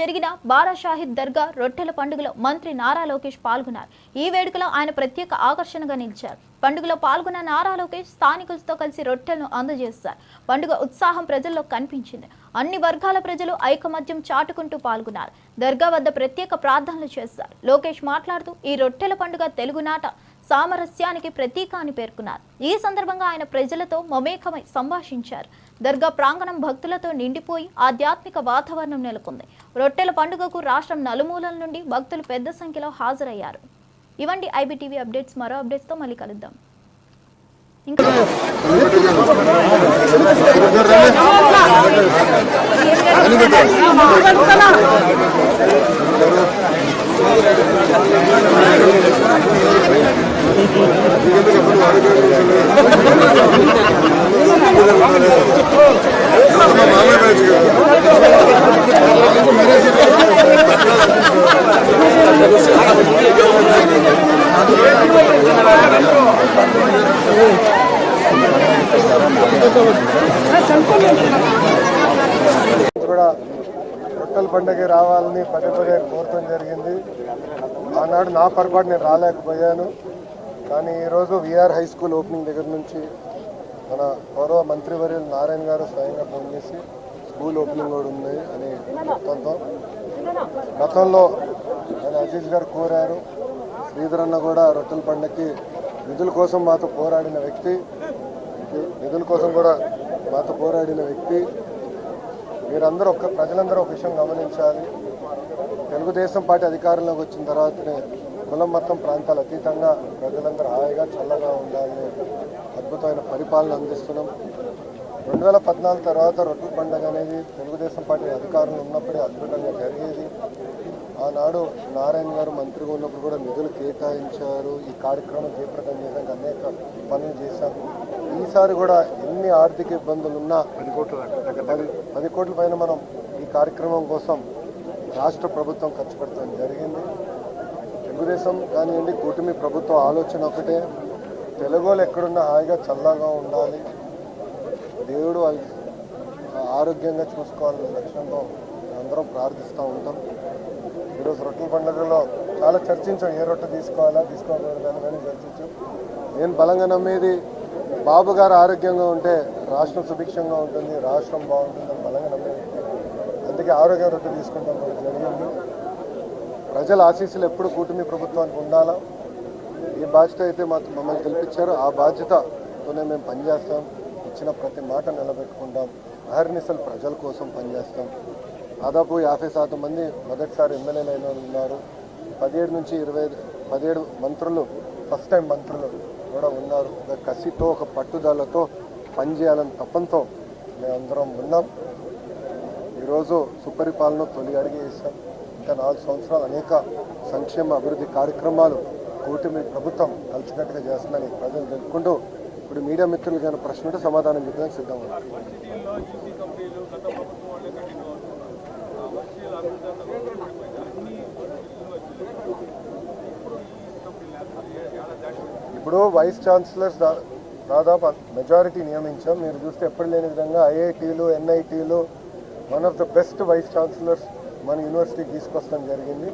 జరిగిన బారా షాహిద్ దర్గా రొట్టెల పండుగలో మంత్రి నారా లోకేష్ పాల్గొన్నారు. ఈ వేడుకలో ఆయన ప్రత్యేక ఆకర్షణగా నిలిచారు. పండుగలో పాల్గొన్న నారా లోకేష్ స్థానికులతో కలిసి రొట్టెలను అందజేస్తారు పండుగ ఉత్సాహం ప్రజల్లో కనిపించింది. అన్ని వర్గాల ప్రజలు ఐకమత్యం చాటుకుంటూ పాల్గొన్నారు. దర్గా వద్ద ప్రత్యేక ప్రార్థనలు చేస్తారు లోకేష్ మాట్లాడుతూ ఈ రొట్టెల పండుగ తెలుగునాట సామరస్యానికి ప్రతీక అని పేర్కొన్నారు. ఈ సందర్భంగా ఆయన ప్రజలతో మమేకమై సంభాషించారు. దర్గా ప్రాంగణం భక్తులతో నిండిపోయి ఆధ్యాత్మిక వాతావరణం నెలకొంది. రొట్టెల పండుగకు రాష్ట్రం నలుమూలల నుండి భక్తులు పెద్ద సంఖ్యలో హాజరయ్యారు. ఇవండి ఐబీటీవీ అప్డేట్స్. మరో అప్డేట్స్తో మళ్ళీ కలుద్దాం. ఇంకా కూడా రొట్టెల పండుగ రావాలని పదే పదే కోరటం జరిగింది. ఆనాడు నా పొరపాటు నేను రాలేకపోయాను. కానీ ఈరోజు విఆర్ హై స్కూల్ ఓపెనింగ్ దగ్గర నుంచి మన గౌరవ మంత్రివర్యులు నారాయణ గారు స్వయంగా ఫోన్ చేసి స్కూల్ ఓపెనింగ్ కూడా ఉంది అని మొత్తంతో. గతంలో ఆయన అజీజ్ గారు కోరారు. శ్రీధరన్న అన్న కూడా రొట్టెల పండుగకి నిధుల కోసం మాతో పోరాడిన వ్యక్తి. నిధుల కోసం కూడా మాతో పోరాడిన వ్యక్తి. మీరందరూ ఒక ప్రజలందరూ ఒక విషయం గమనించాలి. తెలుగుదేశం పార్టీ అధికారంలోకి వచ్చిన తర్వాతనే కులం మొత్తం ప్రాంతాలు అతీతంగా ప్రజలందరూ హాయిగా చల్లగా ఉండాలని అద్భుతమైన పరిపాలన అందిస్తున్నాం. రెండు వేల పద్నాలుగు తర్వాత రొట్టెల పండుగ అనేది తెలుగుదేశం పార్టీ అధికారంలో ఉన్నప్పుడే అద్భుతంగా జరిగేది. ఆనాడు నారాయణ గారు మంత్రిగా ఉన్నప్పుడు కూడా నిధులు కేటాయించారు. ఈ కార్యక్రమం జయప్రదం చేయడానికి అనేక పనులు చేశారు ఈసారి కూడా ఎన్ని ఆర్థిక ఇబ్బందులు ఉన్నా పది కోట్ల పది పది కోట్ల పైన మనం ఈ కార్యక్రమం కోసం రాష్ట్ర ప్రభుత్వం ఖర్చు పెట్టడం జరిగింది. తెలుగుదేశం కానివ్వండి కూటమి ప్రభుత్వం ఆలోచన ఒకటే. తెలుగులో ఎక్కడున్నా హాయిగా చల్లగా ఉండాలి. దేవుడు ఆరోగ్యంగా చూసుకోవాలనే లక్ష్యంతో అందరం ప్రార్థిస్తూ ఉంటాం. ఈరోజు రొట్టెల పండుగలో చాలా చర్చించాం ఏ రొట్టె తీసుకోవాలా తీసుకోకూడదు అని కానీ చర్చించాం. నేను బలంగా నమ్మేది బాబు గారు ఆరోగ్యంగా ఉంటే రాష్ట్రం సుభిక్షంగా ఉంటుంది రాష్ట్రం బాగుంటుందని బలంగా నమ్మే అందుకే ఆరోగ్య రొట్టె తీసుకుంటాం జరిగింది ప్రజల ఆశీస్సులు ఎప్పుడు కూటమి ప్రభుత్వానికి ఉండాలా? ఏ బాధ్యత అయితే మాకు మమ్మల్ని గెలిపించారు. ఆ బాధ్యతతోనే మేము పనిచేస్తాం. ఇచ్చిన ప్రతి మాట నిలబెట్టుకుంటాం. అహర్నిశలు ప్రజల కోసం పనిచేస్తాం. దాదాపు యాభై శాతం మంది మొదటిసారి ఎమ్మెల్యేలు అయిన ఉన్నారు. పదిహేడు నుంచి ఇరవై పదిహేడు మంత్రులు ఫస్ట్ టైం మంత్రులు. కూడా ఉన్నారు. ఒక కసితో ఒక పట్టుదలతో పనిచేయాలని తప్పంతో మేమందరం ఉన్నాం. ఈరోజు సుపరిపాలన తొలి అడిగి వేసాం ఇంకా నాలుగు సంవత్సరాలు అనేక సంక్షేమ అభివృద్ధి కార్యక్రమాలు కూటమి ప్రభుత్వం కలిసినట్టుగా చేస్తుందని ప్రజలు తెలుపుకుంటూ ఇప్పుడు మీడియా మిత్రులు కానీ ప్రశ్న ఉంటే సమాధానం చెప్పడానికి సిద్ధంగా ఉన్నాం ఇప్పుడు వైస్ ఛాన్సలర్స్ దా దాదాపు మెజారిటీ నియమించాం. మీరు చూస్తే ఎప్పుడు లేని విధంగా ఐఐటీలు ఎన్ఐటీలు one of the best vice chancellors మన యూనివర్సిటీకి తీసుకొస్తాం జరిగింది.